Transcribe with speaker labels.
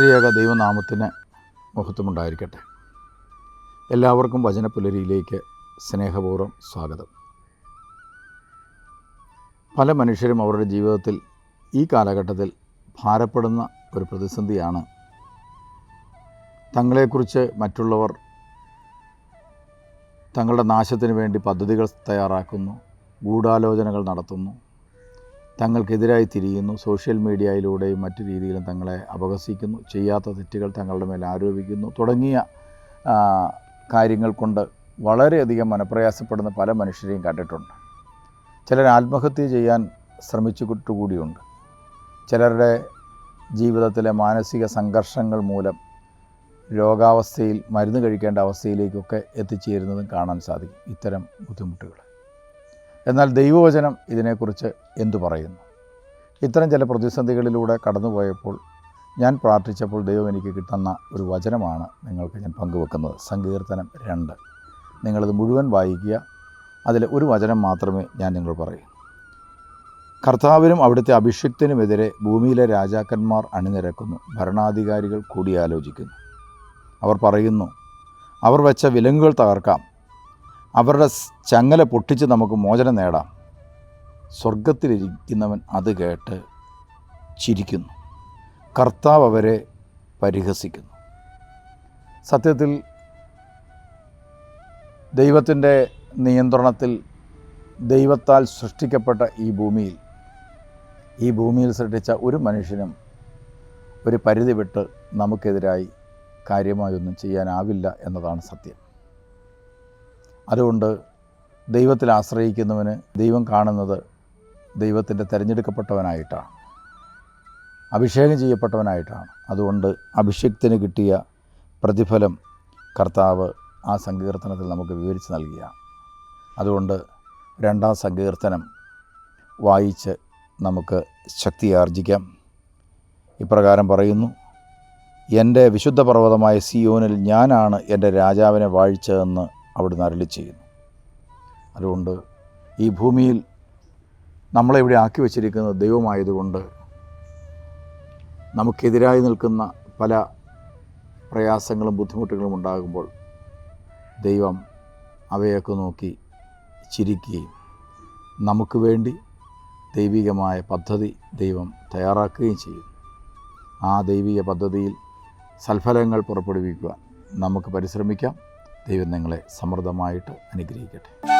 Speaker 1: ത്രിയേക ദൈവനാമത്തിന് മഹത്വമുണ്ടായിരിക്കട്ടെ. എല്ലാവർക്കും വചനപ്പുലരിയിലേക്ക് സ്നേഹപൂർവം സ്വാഗതം. പല മനുഷ്യരും അവരുടെ ജീവിതത്തിൽ ഈ കാലഘട്ടത്തിൽ ഭാരപ്പെടുന്ന ഒരു പ്രതിസന്ധിയാണ്. തങ്ങളെക്കുറിച്ച് മറ്റുള്ളവർ തങ്ങളുടെ നാശത്തിന് വേണ്ടി പദ്ധതികൾ തയ്യാറാക്കുന്നു ഗൂഢാലോചനകൾ നടത്തുന്നു തങ്ങൾക്കെതിരായി തിരിയുന്നു. സോഷ്യൽ മീഡിയയിലൂടെയും മറ്റു രീതിയിലും തങ്ങളെ അപഹസിക്കുന്നു. ചെയ്യാത്ത തെറ്റുകൾ തങ്ങളുടെ മേൽ ആരോപിക്കുന്നു. തുടങ്ങിയ കാര്യങ്ങൾ കൊണ്ട് വളരെയധികം മനപ്രയാസപ്പെടുന്ന പല മനുഷ്യരെയും കണ്ടിട്ടുണ്ട്. ചിലർ ആത്മഹത്യ ചെയ്യാൻ ശ്രമിച്ചുകൂടിയുണ്ട്. ചിലരുടെ ജീവിതത്തിലെ മാനസിക സംഘർഷങ്ങൾ മൂലം രോഗാവസ്ഥയിൽ മരുന്ന് കഴിക്കേണ്ട അവസ്ഥയിലേക്കൊക്കെ എത്തിച്ചേരുന്നതും കാണാൻ സാധിക്കും. ഇത്തരം ബുദ്ധിമുട്ടുകൾ. എന്നാൽ ദൈവവചനം ഇതിനെക്കുറിച്ച് എന്തു പറയുന്നു? ഇത്തരം ചില പ്രതിസന്ധികളിലൂടെ കടന്നുപോയപ്പോൾ ഞാൻ പ്രാർത്ഥിച്ചപ്പോൾ ദൈവം എനിക്ക് കിട്ടുന്ന ഒരു വചനമാണ് നിങ്ങൾക്ക് ഞാൻ പങ്കുവെക്കുന്നത്. സങ്കീർത്തനം രണ്ട്. നിങ്ങളിത് മുഴുവൻ വായിക്കുക. അതിൽ ഒരു വചനം മാത്രമേ ഞാൻ നിങ്ങൾ പറയൂ. കർത്താവിനും അവിടുത്തെ അഭിഷിക്തനുമെതിരെ ഭൂമിയിലെ രാജാക്കന്മാർ അണിനിരക്കുന്നു. ഭരണാധികാരികൾ കൂടിയാലോചിക്കുന്നു. അവർ പറയുന്നു അവർ വെച്ച വിലങ്ങുകൾ തകർക്കാം. അവരുടെ ചങ്ങല പൊട്ടിച്ച് നമുക്ക് മോചനം നേടാം. സ്വർഗത്തിലിരിക്കുന്നവൻ അത് കേട്ട് ചിരിക്കുന്നു. കർത്താവ് അവരെ പരിഹസിക്കുന്നു. സത്യത്തിൽ ദൈവത്തിന്റെ നിയന്ത്രണത്തിൽ ദൈവത്താൽ സൃഷ്ടിക്കപ്പെട്ട ഈ ഭൂമിയിൽ ഈ ഭൂമിയിൽ സൃഷ്ടിച്ച ഒരു മനുഷ്യനും ഒരു പരിധി വിട്ട് നമുക്കെതിരായി കാര്യമായൊന്നും ചെയ്യാനാവില്ല എന്നതാണ് സത്യം. അതുകൊണ്ട് ദൈവത്തിൽ ആശ്രയിക്കുന്നവന് ദൈവം കാണുന്നത് ദൈവത്തിന്റെ തിരഞ്ഞെടുക്കപ്പെട്ടവനായിട്ടാണ്. അഭിഷേകം ചെയ്യപ്പെട്ടവനായിട്ടാണ്. അതുകൊണ്ട് അഭിഷേകത്തിന് കിട്ടിയ പ്രതിഫലം കർത്താവ് ആ സങ്കീർത്തനത്തിൽ നമുക്ക് വിവരിച്ച് നൽകിയ അതുകൊണ്ട് രണ്ടാം സങ്കീർത്തനം വായിച്ച് നമുക്ക് ശക്തി ആർജിക്കാം ഇപ്രകാരം പറയുന്നു എന്റെ വിശുദ്ധ പർവതമായ സിയോനിൽ ഞാനാണ് എന്റെ രാജാവിനെ വാഴിച്ചതെന്ന് അവിടുന്ന് അരളി ചെയ്യുന്നു. അതുകൊണ്ട് ഈ ഭൂമിയിൽ നമ്മളെ ഇവിടെ ആക്കി വച്ചിരിക്കുന്നത് ദൈവമായതുകൊണ്ട് നമുക്കെതിരായി നിൽക്കുന്ന പല പ്രയാസങ്ങളും ബുദ്ധിമുട്ടുകളും ഉണ്ടാകുമ്പോൾ ദൈവം അവയൊക്കെ നോക്കി ചിരിക്കുകയും നമുക്ക് വേണ്ടി ദൈവികമായ പദ്ധതി ദൈവം തയ്യാറാക്കുകയും ചെയ്യും. ആ ദൈവിക പദ്ധതിയിൽ സൽഫലങ്ങൾ പുറപ്പെടുവിക്കുവാൻ നമുക്ക് പരിശ്രമിക്കാം. ദൈവം നിങ്ങളെ സമൃദ്ധമായിട്ട് അനുഗ്രഹിക്കട്ടെ.